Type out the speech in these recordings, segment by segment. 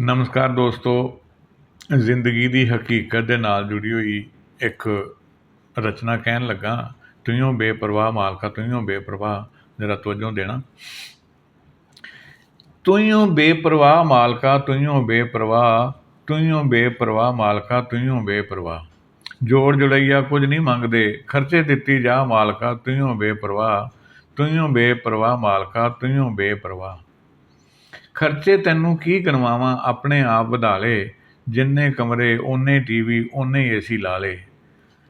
ਨਮਸਕਾਰ ਦੋਸਤੋ, ਜ਼ਿੰਦਗੀ ਦੀ ਹਕੀਕਤ ਦੇ ਨਾਲ ਜੁੜੀ ਹੋਈ ਇੱਕ ਰਚਨਾ ਕਹਿਣ ਲੱਗਾ ਤੁਈਓ ਬੇਪਰਵਾਹ ਮਾਲਕਾ ਤੁਈਓ ਬੇਪਰਵਾਹ, ਜਰਾ ਤਵੱਜੋ ਦੇਣਾ। ਤੁਈਓ ਬੇਪਰਵਾਹ ਮਾਲਕਾ ਤੁਈਓ ਬੇਪਰਵਾਹ ਤੁਈਓ ਬੇਪਰਵਾਹ ਮਾਲਕਾ ਤੁਈਓ ਬੇਪਰਵਾਹ। ਜੋੜ ਜੁੜਈਆ ਕੁਝ ਨਹੀਂ ਮੰਗਦੇ, ਖਰਚੇ ਦਿੱਤੀ ਜਾ ਮਾਲਕਾ ਤੁਈਓ ਬੇਪਰਵਾਹ ਤੁਈਓ ਬੇਪਰਵਾਹ ਮਾਲਕਾ ਤੁਈਓ ਬੇਪਰਵਾਹ। ਖਰਚੇ ਤੈਨੂੰ ਕੀ ਗਣਵਾਵਾਂ ਆਪਣੇ ਆਪ ਵਧਾ ਲਏ ਜਿੰਨੇ ਕਮਰੇ, ਓਨੇ ਟੀਵੀ, ਓਨੇ ਏਸੀ ਲਾ ਲਏ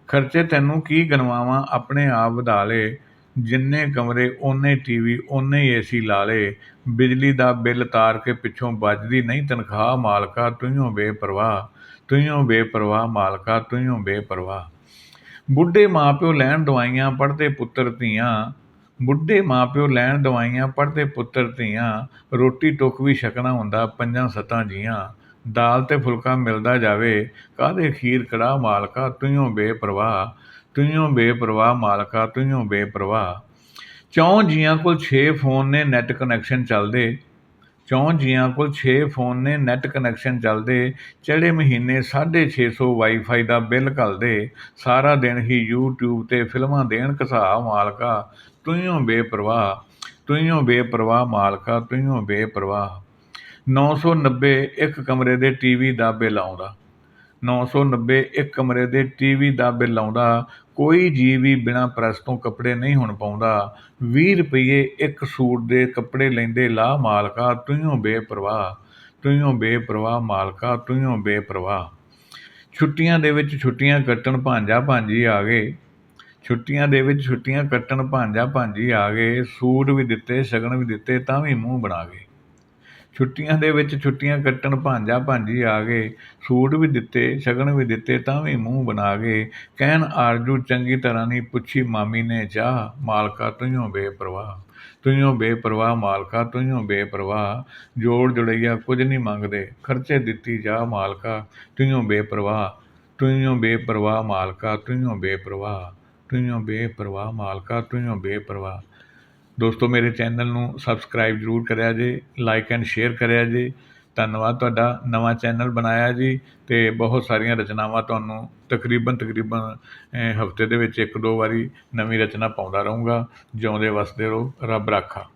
ਖਰਚੇ ਤੈਨੂੰ ਕੀ ਗਣਵਾਵਾਂ ਆਪਣੇ ਆਪ ਵਧਾ ਲਏ ਜਿੰਨੇ ਕਮਰੇ, ਓਨੇ ਟੀਵੀ, ਓਨੇ ਏਸੀ ਲਾ ਲਏ ਬਿਜਲੀ ਦਾ ਬਿੱਲ ਤਾਰ ਕੇ ਪਿੱਛੋਂ ਵੱਜਦੀ ਨਹੀਂ ਤਨਖਾਹ, ਮਾਲਕਾ ਤੂੰ ਬੇਪਰਵਾਹ। ਤੂੰ ਬੇਪਰਵਾਹ, ਮਾਲਕਾ ਤੂੰ ਬੇਪਰਵਾਹ। ਬੁੱਢੇ ਮਾਪਿਓ ਲੈਣ ਦਵਾਈਆਂ ਪੜਦੇ ਪੁੱਤਰ ਧੀਆਂ। ਬੁੱਢੇ ਮਾਂ ਪਿਓ ਲੈਣ ਦਵਾਈਆਂ ਪੜ੍ਹਦੇ ਪੁੱਤਰ ਧੀਆਂ, ਰੋਟੀ ਟੁੱਕ ਵੀ ਛਕਣਾ ਹੁੰਦਾ, ਪੰਜਾਂ ਸੱਤਾਂ ਜੀਆਂ। ਦਾਲ ਤੇ ਫੁਲਕਾ ਮਿਲਦਾ ਜਾਵੇ, ਕਾਹਦੇ ਖੀਰ ਕੜਾਹ ਮਾਲਕਾ ਤੂੰ ਬੇਪਰਵਾਹ ਤੂੰ ਬੇਪਰਵਾਹ ਮਾਲਕਾ ਤੂੰ ਬੇਪਰਵਾਹ। ਚੌਂ ਜੀਆਂ ਕੋਲ 6 ਫੋਨ ਨੇ, ਨੈਟ ਕਨੈਕਸ਼ਨ ਚੱਲਦੇ। ਚੌਂ ਜੀਆਂ ਕੋਲ ਛੇ ਫੋਨ ਨੇ ਨੈੱਟ ਕਨੈਕਸ਼ਨ ਚੱਲਦੇ। ਚੜੇ ਮਹੀਨੇ 650 ਵਾਈਫਾਈ ਦਾ ਬਿੱਲ ਘੱਲਦੇ, ਸਾਰਾ ਦਿਨ ਹੀ ਯੂਟਿਊਬ ਤੇ ਫਿਲਮਾਂ ਦੇਣ ਘਸਾ ਮਾਲਕਾ। ਤੂੰ ਬੇਪਰਵਾਹ ਤੂੰ ਬੇਪਰਵਾਹ ਮਾਲਕਾ ਤੂੰ ਬੇਪਰਵਾਹ। 990 ਇੱਕ ਕਮਰੇ ਦੇ ਟੀ ਵੀ ਦਾ ਬਿੱਲ ਆਉਂਦਾ। 990 ਇੱਕ ਕਮਰੇ ਦੇ ਟੀਵੀ ਦਾ ਬਿੱਲ ਆਉਂਦਾ, ਕੋਈ ਜੀ ਵੀ ਬਿਨਾਂ ਪ੍ਰੈੱਸ ਤੋਂ ਕੱਪੜੇ ਨਹੀਂ ਹੁਣ ਪਾਉਂਦਾ। ਵੀਹ ਰੁਪਈਏ ਇੱਕ ਸੂਟ ਦੇ ਕੱਪੜੇ ਲੈਂਦੇ ਲਾ ਮਾਲਕਾ ਤੂੰ ਬੇਪਰਵਾਹ ਤੂੰ ਬੇਪਰਵਾਹ ਮਾਲਕਾ ਤੂੰ ਬੇਪਰਵਾਹ। ਛੁੱਟੀਆਂ ਦੇ ਵਿੱਚ ਛੁੱਟੀਆਂ ਕੱਟਣ ਭਾਂਜਾ ਭਾਂਜੀ ਆ ਗਏ। ਛੁੱਟੀਆਂ ਦੇ ਵਿੱਚ ਛੁੱਟੀਆਂ ਕੱਟਣ ਭਾਂਜਾ ਭਾਂਜੀ ਆ ਗਏ। ਸੂਟ ਵੀ ਦਿੱਤੇ, ਸ਼ਗਨ ਵੀ ਦਿੱਤੇ, ਤਾਂ ਵੀ ਮੂੰਹ ਬਣਾ ਗਏ। ਛੁੱਟੀਆਂ ਦੇ ਵਿੱਚ ਛੁੱਟੀਆਂ ਕੱਟਣ ਭਾਂਜਾ ਭਾਂਜੀ ਆ ਗਏ, ਸੂਟ ਵੀ ਦਿੱਤੇ, ਸ਼ਗਨ ਵੀ ਦਿੱਤੇ, ਤਾਂ ਵੀ ਮੂੰਹ ਬਣਾ ਗਏ। ਕਹਿਣ ਆਰਜੂ ਚੰਗੀ ਤਰ੍ਹਾਂ ਨਹੀਂ ਪੁੱਛੀ ਮਾਮੀ ਨੇ ਚਾਹ, ਮਾਲਕਾ ਤੂੰ ਬੇਪਰਵਾਹ। ਤੂੰ ਬੇਪਰਵਾਹ, ਮਾਲਕਾ ਤੂੰ ਬੇਪਰਵਾਹ। ਜੋੜ ਜੁੜਈਆ ਕੁਝ ਨਹੀਂ ਮੰਗਦੇ, ਖਰਚੇ ਦਿੱਤੀ ਜਾ ਮਾਲਕਾ। ਤੂੰ ਬੇਪਰਵਾਹ ਤੂੰ ਬੇਪਰਵਾਹ, ਮਾਲਕਾ ਤੂੰ ਬੇਪਰਵਾਹ। ਤੂੰ ਬੇਪਰਵਾਹ, ਮਾਲਕਾ ਤੂੰ ਬੇਪਰਵਾਹ। ਦੋਸਤੋ, ਮੇਰੇ ਚੈਨਲ ਨੂੰ ਸਬਸਕ੍ਰਾਈਬ ਜ਼ਰੂਰ ਕਰਿਆ ਜੇ ਲਾਈਕ ਐਂਡ ਸ਼ੇਅਰ ਕਰਿਆ ਜੇ। ਧੰਨਵਾਦ ਤੁਹਾਡਾ ਨਵਾਂ ਚੈਨਲ ਬਣਾਇਆ ਜੀ ਅਤੇ ਬਹੁਤ ਸਾਰੀਆਂ ਰਚਨਾਵਾਂ ਤੁਹਾਨੂੰ ਤਕਰੀਬਨ ਤਕਰੀਬਨ ਹਫ਼ਤੇ ਦੇ ਵਿੱਚ ਇੱਕ ਦੋ ਵਾਰੀ ਨਵੀਂ ਰਚਨਾ ਪਾਉਂਦਾ ਰਹੂੰਗਾ। ਜਿਉਂਦੇ ਵਸਦੇ ਰਹੋ, ਰੱਬ ਰਾਖਾ।